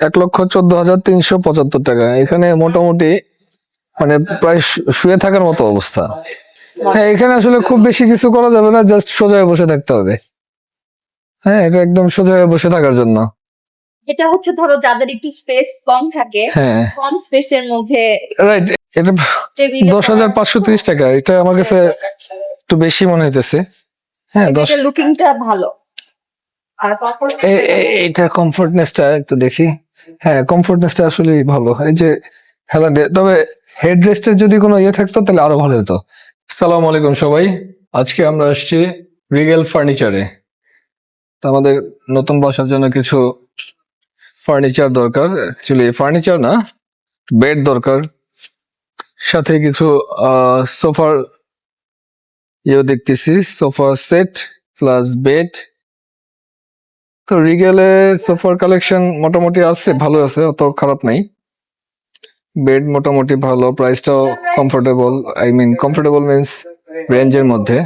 এক লক্ষ চোদ্দ হাজার তিনশো পঁচাত্তর টাকা। এখানে মোটামুটি মানে প্রায় শুয়ে থাকার মতো অবস্থা। হ্যাঁ এখানে আসলে খুব বেশি কিছু করা যাবে না জাস্ট সোজা বসে থাকতে হবে। হ্যাঁ এটা একদম সোজা হয়ে বসে থাকার জন্য। এটা হচ্ছে ধরো যাদের একটু স্পেস কম থাকে হ্যাঁ। কম স্পেসের মধ্যে রাইট এটা দশ হাজার পাঁচশো ত্রিশ টাকা। এটা আমার কাছে একটু বেশি মনে হইতেছে। হ্যাঁ দশ লুকিংটা ভালো। আর comfort এ- এ- কমফোর্টনেসটা একটু দেখি। হ্যাঁ কমফোর্টনেসটা আসলে ভালো। এই যে হেলা দিয়ে, তবে হেড রেস্টের যদি কোনো ইয়ে থাকতো, তাহলে আরও ভালো হতো। সালাম আলাইকুম সবাই। আজকে আমরা আসছি রিগেল ফার্নিচারে তো আমাদের নতুন বাসার জন্য কিছু ফার্নিচার দরকার। অ্যাকচুয়ালি ফার্নিচার না বেড দরকার। সাথে কিছু সোফার ইয়ে দেখতেছি সোফা সেট প্লাস বেড তো রিগেলে সোফার কালেকশন মোটামুটি আছে, ভালো আছে, অত খারাপ নাই। বেড মোটামুটি ভালো প্রাইসটাও comfortable I mean comfortable means রেঞ্জের মধ্যে।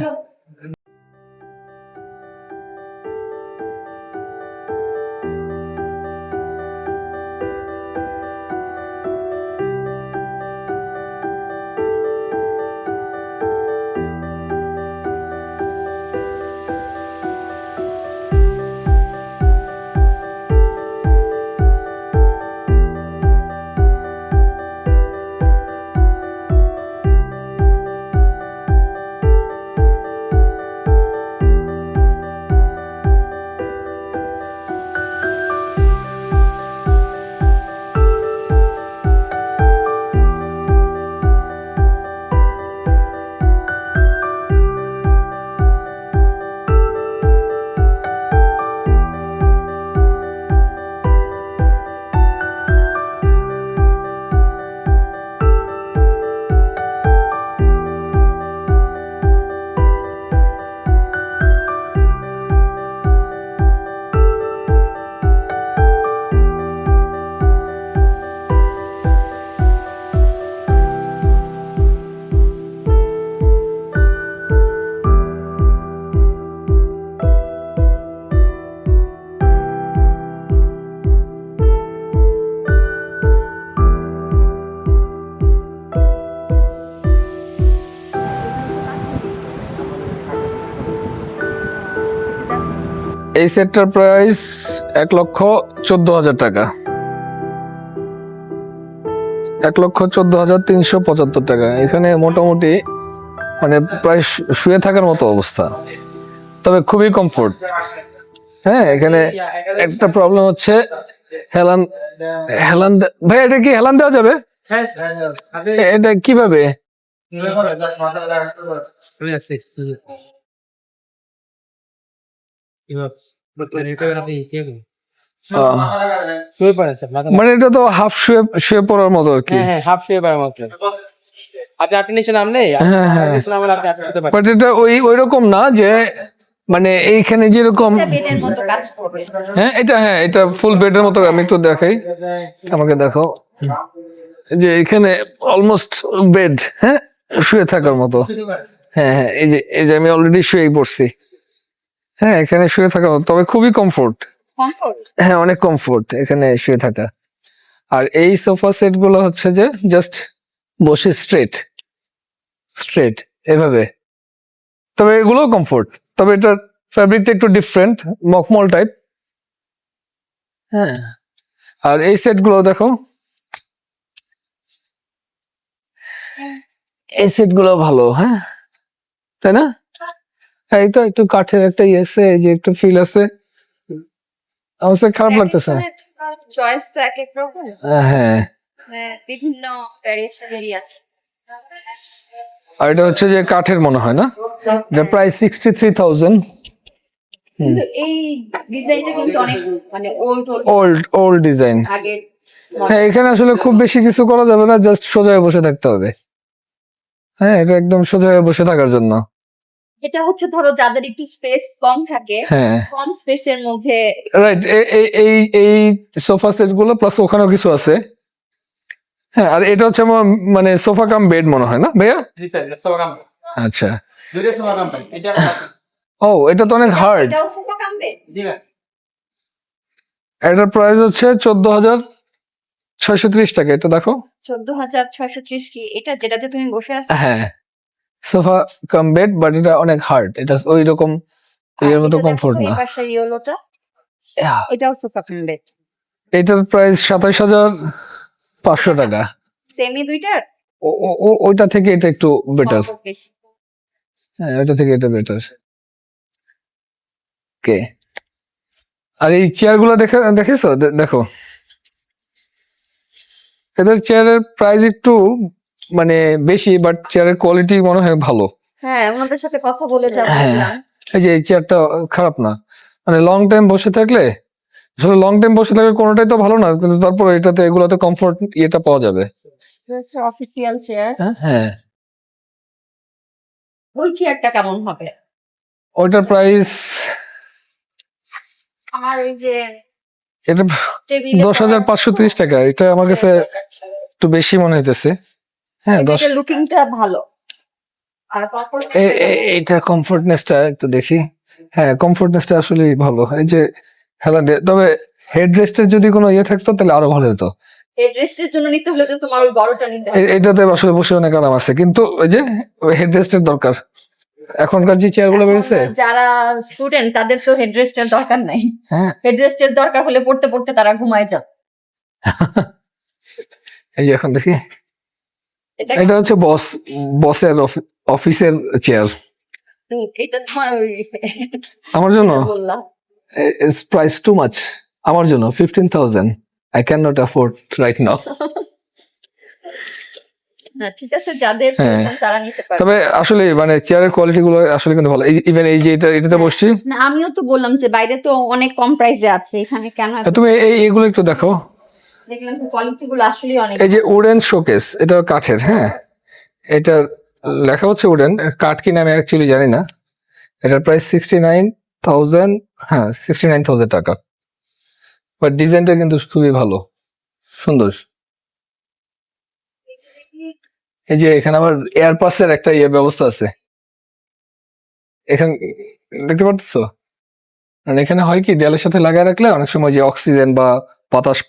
এই সেটটার প্রাইস এক লক্ষ চোদ্দ হাজার টাকা। এক লক্ষ চোদ্দ হাজার তিনশো পঁচাত্তর টাকা। এখানে মোটামুটি মানে প্রায় শুয়ে থাকার মতো অবস্থা। তবে খুবই কমফোর্ট হ্যাঁ এখানে একটা প্রবলেম হচ্ছে হেলান হেলান ভাই এটা কি হেলান দেওয়া যাবে? এটা কীভাবে? মানে এটা তো হাফ শুয়ে শুয়ে পড়ার মতো আর কি হ্যাঁ হাফ শুয়ে পড়ার মতো আপনি আপনি নিচে নামলে বাট এটা ওই ওই রকম না যে মানে এইখানে যেরকম বেডের মতো কাজ করবে হ্যাঁ এটা হ্যাঁ এটা ফুল বেডের মতো আমি একটু দেখাই। আমাকে দেখো যে এখানে অলমোস্ট বেড হ্যাঁ? শুয়ে থাকার মতো। হ্যাঁ হ্যাঁ এই যে এই যে আমি অলরেডি শুয়েই পড়ছি। হ্যাঁ এখানে শুয়ে থাকা তবে খুবই কমফোর্ট কমফোর্ট হ্যাঁ অনেক কমফোর্ট এখানে শুয়ে থাকা। আর এই সোফা সেটগুলো হচ্ছে যে জাস্ট বসে স্ট্রেট স্ট্রেট এভাবে। তবে এগুলো কমফোর্ট তবে এটার ফ্যাব্রিকটা একটু ডিফারেন্ট মকমল টাইপ হ্যাঁ। আর এই সেটগুলো দেখো। এই সেটগুলো ভালো হ্যাঁ। তাই না? হ্যাঁ, এই তো একটু কাঠের একটা ইয়ে আছে এই যে একটু ফিল আছে। আমার খারাপ লাগতেছে। চয়েস তো এক এক রকম। হ্যাঁ হ্যাঁ, বিভিন্ন ভ্যারিয়েশনেরই আছে। আর এটা হচ্ছে যে কাঠের মনে হয় না? এটা প্রায় সিক্সটি থ্রি থাউজেন্ড কিন্তু এই ডিজাইনটা কিন্তু অনেক মানে old old old old design হ্যাঁ এখানে আসলে খুব বেশি কিছু করা যাবে না জাস্ট সোজা বসে থাকতে হবে। হ্যাঁ এটা একদম সোজা হয়ে বসে থাকার জন্য। এটা হচ্ছে ধরো যাদের একটু স্পেস কম থাকে হ্যাঁ। কম স্পেসের মধ্যে রাইট এই এই এই সোফা সেটগুলো প্লাস ওখানেও কিছু আছে। হ্যাঁ আর এটা হচ্ছে আমার মানে সোফা কাম বেড মনে হয় না ভাইয়া? জি স্যার এটা সোফা কোম্পানি আচ্ছা। দুইটা সোফা কোম্পানি এটা ও এটা তো অনেক হার্ড এটাও সোফা কামবে জি ম্যাম এটার প্রাইস হচ্ছে চোদ্দ হাজার ছয়শো ত্রিশ টাকা এটা দেখো। চোদ্দ হাজার ছয়শো ত্রিশ কি? এটা যেটাতে তুমি বসে আছো? হ্যাঁ। সোফা কাম বেড বাট এটা অনেক হার্ড এটা ওই রকম এর মতো কমফোর্ট না। ইয়েলোটা এটাও সোফা কাম বেড। এটার প্রাইস সাতাশ হাজার পাঁচশো টাকা। সেমি দুইটার? ও- ও- ও- ওইটা থেকে এটা একটু বেটার হ্যাঁ ওইটা থেকে এটা বেটার ওকে আর এই চেয়ারগুলো দেখে দেখেছ? দেখো। এদের চেয়ারের প্রাইস একটু মানে বেশি বাট চেয়ারের কোয়ালিটি মনে হয় ভালো। হ্যাঁ ওনাদের সাথে কথা বলে যাব হ্যাঁ। এই যে এই চেয়ারটা খারাপ না। মানে লং টাইম বসে থাকলে আসলে লং টাইম বসে থাকলে কোনোটাই তো ভালো না কিন্তু তারপর এটাতে এগুলোতে কমফোর্ট ইয়েটা পাওয়া যাবে। অফিসিয়াল চেয়ার হ্যাঁ ওই চেয়ারটা কেমন হবে? ওইটার প্রাইস আমার ওই যে এটা দশ হাজার পাঁচশো ত্রিশ টাকা এটা আমার কাছে একটু বেশি মনে হইতেছে। হ্যাঁ লুকিংটা ভালো। আর কাপড় এ- এ- কমফোর্টনেসটা একটু দেখি। হ্যাঁ কমফোর্টনেসটা আসলে ভালো। এই যে হেলা তবে যদি কোনো ইয়ে থাকতো তাহলে আরও ভালো হতো। জন্য নিতে হলে তো তোমার ওই বড়টা নিতে হবে। এটাতে আসলে বসে অনেক আরাম আছে। কিন্তু ওই যে দরকার। এখনকার যে চেয়ারগুলো বেরিয়েছে যারা স্টুডেন্ট তাদের তো হেড রেস্টের দরকার নাই। হ্যাঁ। হেড রেস্টের দরকার হলে পড়তে পড়তে তারা ঘুমায় যান এই যে এখন দেখি। এটা হচ্ছে বস বসের অফিসের চেয়ার এটা তোমার আমার জন্য? ইটস প্রাইস টু মাচ আমার জন্য fifteen thousand I can not afford right now না ঠিক আছে যাদের হ্যাঁ। তারা নিতে পারে তবে আসলে মানে চেয়ারের কোয়ালিটি গুলো আসলে কিন্তু ভালো। ইভেন এই যে এটা এটাতে বসছি। না আমিও তো বললাম যে বাইরে তো অনেক কম প্রাইসে আছে এখানে কেন তুমি এই এগুলো একটু দেখো। এই যে উডেন শোকেস, এটা কাঠের হ্যাঁ? এটা লেখা হচ্ছে উডেন, কাঠ কিনা আমি actually price sixty nine thousand হ্যাঁ সিক্সটি নাইন থাউজেন্ড টাকা ডিজাইনটা কিন্তু খুবই ভালো, সুন্দর। এই যে এখানে আবার এয়ার পাসের একটা ইয়ে ব্যবস্থা আছে। এখানে, দেখতে পারতেছো? এখানে হয় কি, দেয়ালের সাথে লাগায় রাখলে অনেক সময় যে অক্সিজেন বা বাতাস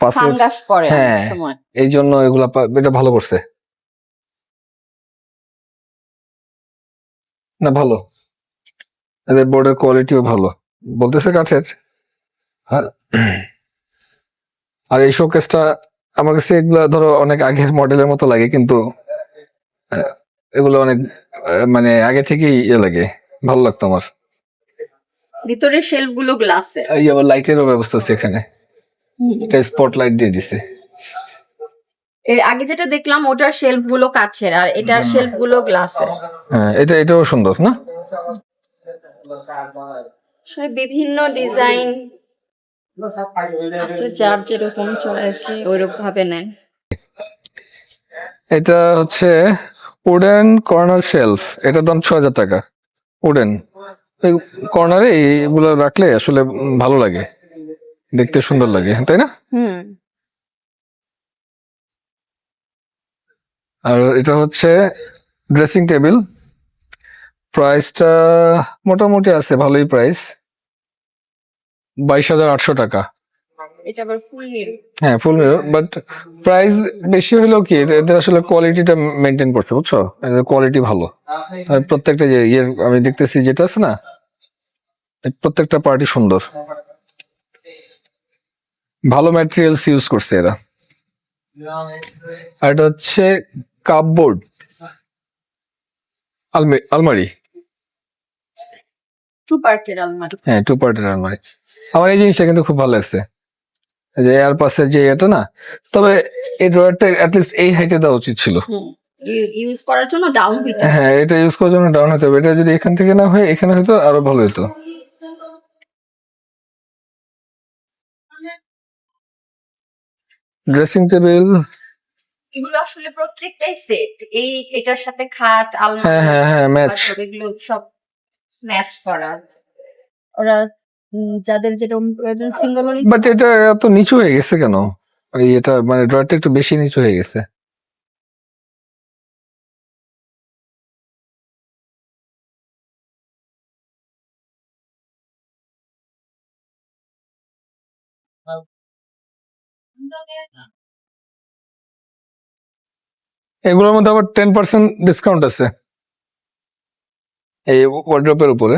পড়ে হ্যাঁ। এই জন্য এগুলা এটা ভালো করছে। না ভালো। এদের বোর্ডের কোয়ালিটিও ভালো। বলতেছে কাঠের। হ্যাঁ। আর এই শোকেসটা আমার কাছে এগুলা ধরো অনেক আগের মডেলের মতো লাগে কিন্তু এগুলো অনেক মানে আগে থেকেই ইয়ে লাগে। ভালো লাগতো আমার। ভিতরের শেলফগুলো গ্লাসে এই আবার লাইটেরও ব্যবস্থা আছে এখানে। এটা স্পট লাইট দিয়ে দিছে। এর আগে যেটা দেখলাম ওটার শেলফগুলো কাঠের আর এটার শেলফগুলো গ্লাসের হ্যাঁ এটা এটাও সুন্দর না? আসলে বিভিন্ন ডিজাইন আছে যার যেরকম চয়েছে ওইরকম ভাবে নেন এটা হচ্ছে উডেন কর্নার শেলফ এটা দাম ছ হাজার টাকা। উডেন এই কর্নারে এইগুলো রাখলে আসলে ভালো লাগে। দেখতে সুন্দর লাগে তাই না? হুম। আর এটা হচ্ছে ড্রেসিং টেবিল প্রাইসটা মোটামুটি আছে ভালোই প্রাইস বাইশ হাজার আটশো টাকা। এটা আবার ফুল নিউ হ্যাঁ ফুল মিরর বাট প্রাইস বেশি হলেও কি এদের আসলে কোয়ালিটিটা মেনটেন করছে বুঝছ? এদের কোয়ালিটি ভালো। প্রত্যেকটা যে ইয়ে আমি দেখতেছি যেটা আছে না প্রত্যেকটা পার্টি সুন্দর। ভালো ম্যাটেরিয়ালস ইউজ করছে এরা। আর এটা হচ্ছে কাপবোর্ড আলমারি। টু পার্টের আলমারি। হ্যাঁ টু পার্টের আলমারি। আমার এই জিনিসটা কিন্তু খুব ভালো লাগছে। যে এয়ার পাসের যে এটা না তবে এই ড্রয়ারটা অ্যাটলিস্ট এই হাইটে দেওয়া উচিত ছিল। ইউজ করার জন্য ডাউন হ্যাঁ এটা ইউজ করার জন্য ডাউন হতে হবে। এটা যদি এখান থেকে না হয় এখানে হয়তো আরও ভালো হতো। ড্রেসিং টেবিল এগুলো আসলে প্রত্যেকটাই সেট এই এটার সাথে খাট আলমারি হ্যাঁ হ্যাঁ হ্যাঁ ম্যাচ এগুলো সব ম্যাচ করা। ওরা যাদের যেটা প্রয়োজন সিঙ্গেল বাট এটা এত নিচু হয়ে গেছে কেন? এই এটা মানে ড্রয়ারটা একটু বেশি নিচু হয়ে গেছে। এগুলোর মধ্যে আবার টেন পার্সেন্ট ডিসকাউন্ট আছে। এই ওয়ার্ড্রপের উপরে।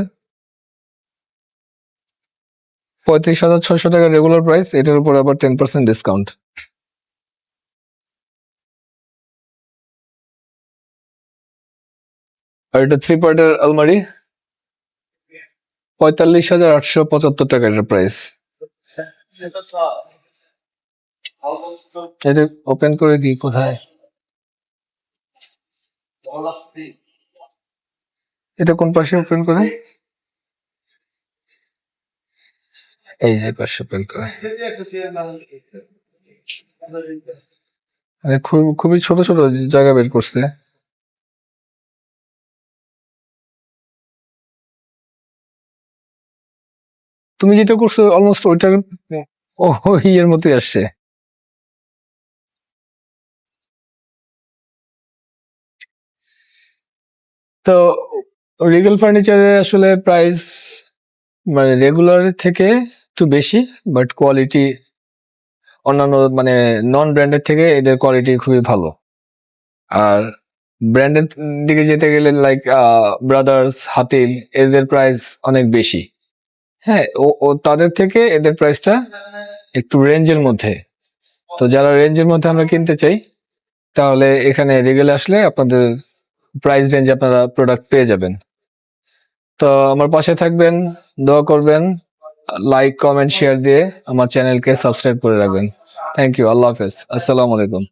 পঁয়ত্রিশ হাজার ছয়শো টাকা রেগুলার প্রাইস এটার উপরে আবার টেন পার্সেন্ট ডিসকাউন্ট আর এটা থ্রি পার্টের আলমারি। পঁয়তাল্লিশ হাজার আটশো পঁচাত্তর টাকা এটার প্রাইস এটা ওপেন করে দিই কোথায়? এটা কোন পাশে ওপেন করে? এই যে পাশে ওপেন করে। মানে খুব, খুবই ছোট ছোট জায়গা বের করছে। তুমি যেটা করছ অলমোস্ট ওইটার ও ইয়ের মতোই আসছে। তো রিগেল ফার্নিচারে আসলে প্রাইস মানে রেগুলার থেকে একটু বেশি বাট কোয়ালিটি অন্যান্য মানে নন ব্র্যান্ডের থেকে এদের কোয়ালিটি খুবই ভালো। আর ব্র্যান্ডের দিকে যেতে গেলে লাইক ব্রাদার্স হাতিল এদের প্রাইস অনেক বেশি। হ্যাঁ ও ও তাদের থেকে এদের প্রাইসটা একটু রেঞ্জের মধ্যে। তো যারা রেঞ্জের মধ্যে আমরা কিনতে চাই, তাহলে এখানে রিগেলে আসলে আপনাদের প্রাইস রেঞ্জে আপনারা প্রোডাক্ট পেয়ে যাবেন। তো আমার পাশে থাকবেন, দোয়া করবেন লাইক কমেন্ট শেয়ার দিয়ে আমার চ্যানেলকে সাবস্ক্রাইব করে রাখবেন। থ্যাংক ইউ আল্লাহ হাফেজ। আসসালামু আলাইকুম।